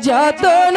যতন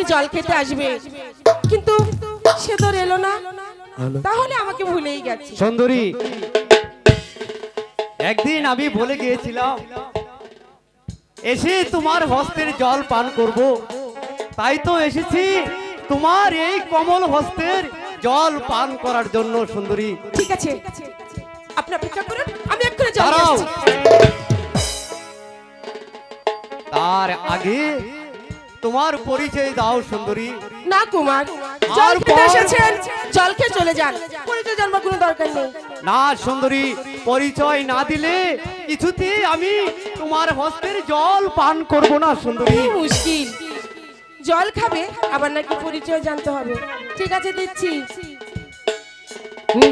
আমাকে জল খেতে আসবে? কিন্তু সে তোর এলো না। তাহলে আমাকে ভুলেই গেছে। সুন্দরী একদিন আমি বলে গিয়েছিলাম এসে তোমার হস্তের জল পান করব। তাই তো এসেছি তোমার এই কমল হস্তের জল পান করার জন্য সুন্দরী। ঠিক আছে। আপনি অপেক্ষা করুন আমি এক্ষুনি জল তার আগে তোমার পরিচয় দাও সুন্দরী। না কুমার। জল খেতে এসেছেন? জল খেয়ে চলে যান। পরিচয় জানবার কোনো দরকার নেই। না সুন্দরী পরিচয় না দিলে কিছুতে আমি তোমার হস্তের জল পান করব না সুন্দরী। মুশকিল। জল খাবে আবার নাকি পরিচয় জানতে হবে। ঠিক আছে দিচ্ছি।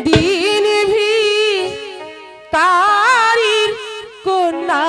দিন ভি তারির কন্যা